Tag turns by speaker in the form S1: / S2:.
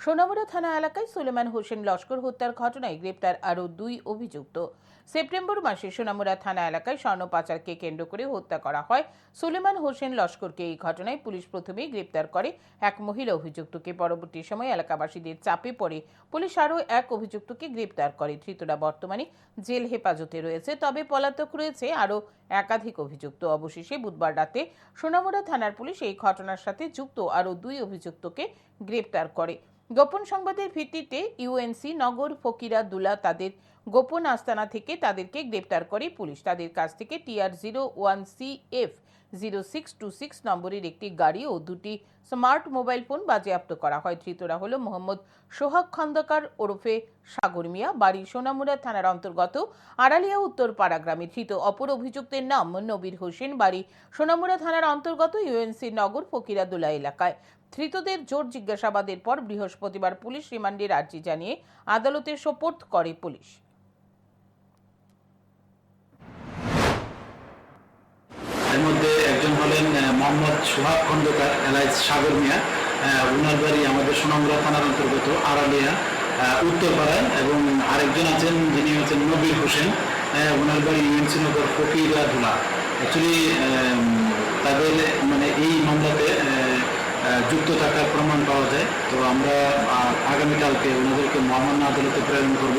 S1: সোনামুড়া থানা এলাকায় সুলেমান হোসেন লস্কর হত্যার ঘটনায় গ্রেপ্তার আরও দুই অভিযুক্ত। সেপ্টেম্বর মাসে সোনামুড়া থানা এলাকায় স্বর্ণ পাচারকে কেন্দ্র করে হত্যা করা হয়। সুলেমান হোসেন লস্করকে এই ঘটনায় পুলিশ প্রথমেই গ্রেপ্তার করে। এক মহিলা অভিযুক্তকে পরবর্তী সময় এলাকাবাসীদের চাপে পড়ে। পুলিশ আরও এক অভিযুক্তকে গ্রেপ্তার করে। ধৃতরা বর্তমানে জেল হেফাজতে রয়েছে। তবে পলাতক রয়েছে আরও একাধিক অভিযুক্ত। অবশেষে বুধবার রাতে সোনামুড়া থানার পুলিশ এই ঘটনার সাথে যুক্ত আরও দুই অভিযুক্তকে গ্রেপ্তার করে। গোপন সংবাদের ভিত্তিতে ইউএনসি, নগর ফকিরা দুলা তাদের গোপন আস্তানা থেকে তাদেরকে গ্রেপ্তার করে পুলিশ। তাদের কাছ থেকে TR zero one C F zero six two six নম্বরের একটি গাড়ি ও দুটি স্মার্ট মোবাইল ফোন বাজেয়াপ্ত করা হয়। ধৃতরা হল মোহাম্মদ সোহাগ খন্দকার ওরফে সাগর মিয়া, বাড়ি সোনামুড়া থানার অন্তর্গত আড়ালিয়া উত্তর পাড়া গ্রামে। ধৃত অপর অভিযুক্তের নাম নবীর হোসেন, বাড়ি সোনামুড়া থানার অন্তর্গত ইউএনসি নগর ফকিরাদুলা এলাকায়। ধৃতদের জোর জিজ্ঞাসাবাদের পর বৃহস্পতিবার পুলিশ রিমান্ডের আর্জি জানিয়ে আদালতে সোপর্দ করে পুলিশ।
S2: হলেন মোহাম্মদ সোহাগ খন্দকার এলাইজ সাগর মিয়া ওনার বাড়ি আমাদের সোনামুড়া থানার অন্তর্গত আড়ালিয়া উত্তরপাড়ায় এবং আরেকজন আছেন যিনি হচ্ছেন নবীর হোসেন ওনার বাড়ি ইউএনসি নগর ফকিরা ধুলা অ্যাকচুয়ালি তাদের মানে এই মামলাতে যুক্ত থাকার প্রমাণ পাওয়া যায়। তো আমরা আগামীকালকে ওনাদেরকে মহামান্য আদালতে প্রেরণ করব।